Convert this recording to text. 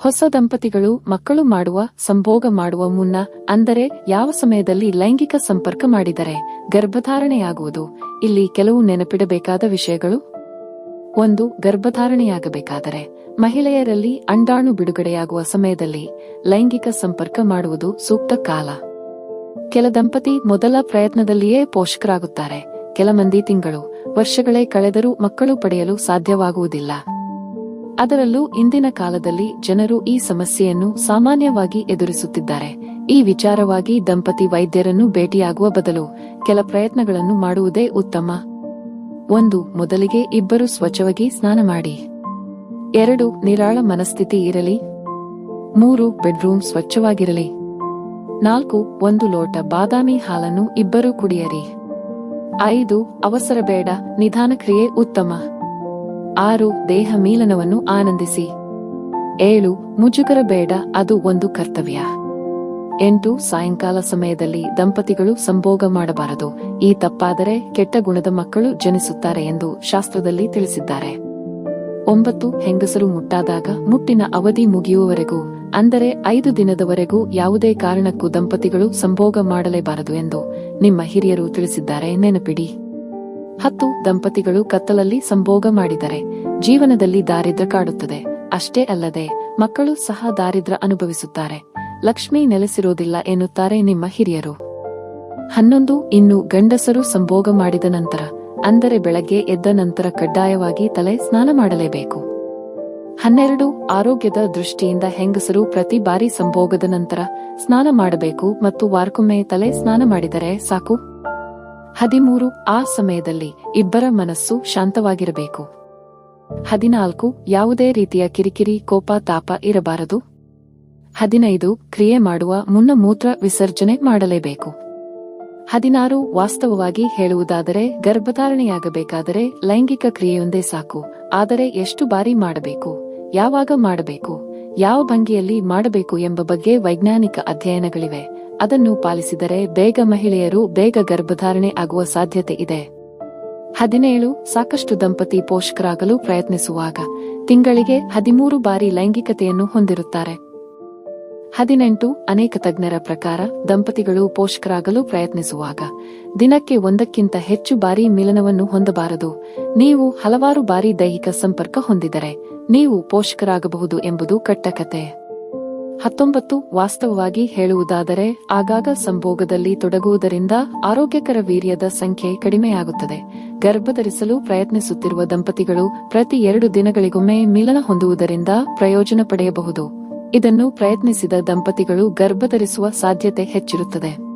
ಹೊಸ ದಂಪತಿಗಳು ಮಕ್ಕಳು ಮಾಡುವ, ಸಂಭೋಗ ಮಾಡುವ ಮುನ್ನ, ಅಂದರೆ ಯಾವ ಸಮಯದಲ್ಲಿ ಲೈಂಗಿಕ ಸಂಪರ್ಕ ಮಾಡಿದರೆ ಗರ್ಭಧಾರಣೆಯಾಗುವುದು. ಇಲ್ಲಿ ಕೆಲವು ನೆನಪಿಡಬೇಕಾದ ವಿಷಯಗಳು. ಒಂದು, ಗರ್ಭಧಾರಣೆಯಾಗಬೇಕಾದರೆ ಮಹಿಳೆಯರಲ್ಲಿ ಅಂಡಾಣು ಬಿಡುಗಡೆಯಾಗುವ ಸಮಯದಲ್ಲಿ ಲೈಂಗಿಕ ಸಂಪರ್ಕ ಮಾಡುವುದು ಸೂಕ್ತ ಕಾಲ. ಕೆಲ ದಂಪತಿ ಮೊದಲ ಪ್ರಯತ್ನದಲ್ಲಿಯೇ ಪೋಷಕರಾಗುತ್ತಾರೆ. ಕೆಲ ಮಂದಿ ತಿಂಗಳು, ವರ್ಷಗಳೇ ಕಳೆದರೂ ಮಕ್ಕಳು ಪಡೆಯಲು ಸಾಧ್ಯವಾಗುವುದಿಲ್ಲ. ಅದರಲ್ಲೂ ಇಂದಿನ ಕಾಲದಲ್ಲಿ ಜನರು ಈ ಸಮಸ್ಯೆಯನ್ನು ಸಾಮಾನ್ಯವಾಗಿ ಎದುರಿಸುತ್ತಿದ್ದಾರೆ. ಈ ವಿಚಾರವಾಗಿ ದಂಪತಿ ವೈದ್ಯರನ್ನು ಭೇಟಿಯಾಗುವ ಬದಲು ಕೆಲ ಪ್ರಯತ್ನಗಳನ್ನು ಮಾಡುವುದೇ ಉತ್ತಮ. ಒಂದು, ಮೊದಲಿಗೆ ಇಬ್ಬರು ಸ್ವಚ್ಛವಾಗಿ ಸ್ನಾನ ಮಾಡಿ. ಎರಡು, ನಿರಾಳ ಮನಸ್ಥಿತಿ ಇರಲಿ. ಮೂರು, ಬೆಡ್ರೂಮ್ ಸ್ವಚ್ಛವಾಗಿರಲಿ. ನಾಲ್ಕು, ಒಂದು ಲೋಟ ಬಾದಾಮಿ ಹಾಲನ್ನು ಇಬ್ಬರು ಕುಡಿಯರಿ. ಐದು, ಅವಸರ ಬೇಡ, ನಿಧಾನ ಕ್ರಿಯೆ ಉತ್ತಮ. ಆರು, ದೇಹ ಮೀಲನವನ್ನು ಆನಂದಿಸಿ. ಏಳು, ಮುಜುಗರ ಬೇಡ, ಅದು ಒಂದು ಕರ್ತವ್ಯ. ಎಂಟು, ಸಾಯಂಕಾಲ ಸಮಯದಲ್ಲಿ ದಂಪತಿಗಳು ಸಂಭೋಗ ಮಾಡಬಾರದು. ಈ ತಪ್ಪಾದರೆ ಕೆಟ್ಟ ಗುಣದ ಮಕ್ಕಳು ಜನಿಸುತ್ತಾರೆ ಎಂದು ಶಾಸ್ತ್ರದಲ್ಲಿ ತಿಳಿಸಿದ್ದಾರೆ. ಒಂಬತ್ತು, ಹೆಂಗಸರು ಮುಟ್ಟಾದಾಗ ಮುಟ್ಟಿನ ಅವಧಿ ಮುಗಿಯುವವರೆಗೂ, ಅಂದರೆ ಐದು ದಿನದವರೆಗೂ ಯಾವುದೇ ಕಾರಣಕ್ಕೂ ದಂಪತಿಗಳು ಸಂಭೋಗ ಮಾಡಲೇಬಾರದು ಎಂದು ನಿಮ್ಮ ಹಿರಿಯರು ತಿಳಿಸಿದ್ದಾರೆ, ನೆನಪಿಡಿ. ಹತ್ತು ದಂಪತಿಗಳು ಕತ್ತಲಲ್ಲಿ ಸಂಭೋಗ ಮಾಡಿದರೆ, ಜೀವನದಲ್ಲಿ ದಾರಿದ್ರ ಕಾಡುತ್ತದೆ. ಅಷ್ಟೇ ಅಲ್ಲದೆ, ಮಕ್ಕಳು ಸಹ ದಾರಿದ್ರ ಅನುಭವಿಸುತ್ತಾರೆ. ಲಕ್ಷ್ಮಿ ನೆಲೆಸಿರೋದಿಲ್ಲ ಎನ್ನುತ್ತಾರೆ ನಿಮ್ಮ ಹಿರಿಯರು. ಹನ್ನೊಂದು, ಇನ್ನು ಗಂಡಸರು ಸಂಭೋಗ ಮಾಡಿದ ನಂತರ, ಅಂದರೆ ಬೆಳಗ್ಗೆ ಎದ್ದ ನಂತರ ಕಡ್ಡಾಯವಾಗಿ ತಲೆ ಸ್ನಾನ ಮಾಡಲೇಬೇಕು. ಹನ್ನೆರಡು, ಆರೋಗ್ಯದ ದೃಷ್ಟಿಯಿಂದ ಹೆಂಗಸರು ಪ್ರತಿ ಬಾರಿ ಸಂಭೋಗದ ನಂತರ ಸ್ನಾನ ಮಾಡಬೇಕು ಮತ್ತು ವಾರಕ್ಕೊಮ್ಮೆ ತಲೆ ಸ್ನಾನ ಮಾಡಿದರೆ ಸಾಕು. ಹದಿಮೂರು, ಆ ಸಮಯದಲ್ಲಿ ಇಬ್ಬರ ಮನಸ್ಸು ಶಾಂತವಾಗಿರಬೇಕು. ಹದಿನಾಲ್ಕು, ಯಾವುದೇ ರೀತಿಯ ಕಿರಿಕಿರಿ, ಕೋಪ, ತಾಪ ಇರಬಾರದು. ಹದಿನೈದು, ಕ್ರಿಯೆ ಮಾಡುವ ಮುನ್ನ ಮೂತ್ರ ವಿಸರ್ಜನೆ ಮಾಡಲೇಬೇಕು. ಹದಿನಾರು, ವಾಸ್ತವವಾಗಿ ಹೇಳುವುದಾದರೆ ಗರ್ಭಧಾರಣೆಯಾಗಬೇಕಾದರೆ ಲೈಂಗಿಕ ಕ್ರಿಯೆಯೊಂದೇ ಸಾಕು. ಆದರೆ ಎಷ್ಟು ಬಾರಿ ಮಾಡಬೇಕು? ಯಾವಾಗ ಮಾಡಬೇಕು? ಯಾವ ಭಂಗಿಯಲ್ಲಿ ಮಾಡಬೇಕು ಎಂಬ ಬಗ್ಗೆ ವೈಜ್ಞಾನಿಕ ಅಧ್ಯಯನಗಳಿವೆ. ಅದನ್ನು ಪಾಲಿಸಿದರೆ ಬೇಗ ಮಹಿಳೆಯರು ಬೇಗ ಗರ್ಭಧಾರಣೆ ಆಗುವ ಸಾಧ್ಯತೆ ಇದೆ. ಹದಿನೇಳು, ಸಾಕಷ್ಟು ದಂಪತಿ ಪೋಷಕರಾಗಲು ಪ್ರಯತ್ನಿಸುವಾಗ ತಿಂಗಳಿಗೆ ಹದಿಮೂರು ಬಾರಿ ಲೈಂಗಿಕತೆಯನ್ನು ಹೊಂದಿರುತ್ತಾರೆ. ಹದಿನೆಂಟು, ಅನೇಕ ತಜ್ಞರ ಪ್ರಕಾರ ದಂಪತಿಗಳು ಪೋಷಕರಾಗಲು ಪ್ರಯತ್ನಿಸುವಾಗ ದಿನಕ್ಕೆ ಒಂದಕ್ಕಿಂತ ಹೆಚ್ಚು ಬಾರಿ ಮಿಲನವನ್ನು ಹೊಂದಬಾರದು. ನೀವು ಹಲವಾರು ಬಾರಿ ದೈಹಿಕ ಸಂಪರ್ಕ ಹೊಂದಿದರೆ ನೀವು ಪೋಷಕರಾಗಬಹುದು ಎಂಬುದು ಕಟ್ಟಕತೆ ಹತ್ತೊಂಬತ್ತು ವಾಸ್ತವವಾಗಿ ಹೇಳುವುದಾದರೆ ಆಗಾಗ ಸಂಭೋಗದಲ್ಲಿ ತೊಡಗುವುದರಿಂದ ಆರೋಗ್ಯಕರ ವೀರ್ಯದ ಸಂಖ್ಯೆ ಕಡಿಮೆಯಾಗುತ್ತದೆ. ಗರ್ಭಧರಿಸಲು ಪ್ರಯತ್ನಿಸುತ್ತಿರುವ ದಂಪತಿಗಳು ಪ್ರತಿ ಎರಡು ದಿನಗಳಿಗೊಮ್ಮೆ ಮಿಲನ ಹೊಂದುವುದರಿಂದ ಪ್ರಯೋಜನ ಪಡೆಯಬಹುದು. ಇದನ್ನು ಪ್ರಯತ್ನಿಸಿದ ದಂಪತಿಗಳು ಗರ್ಭಧರಿಸುವ ಸಾಧ್ಯತೆ ಹೆಚ್ಚಿರುತ್ತದೆ.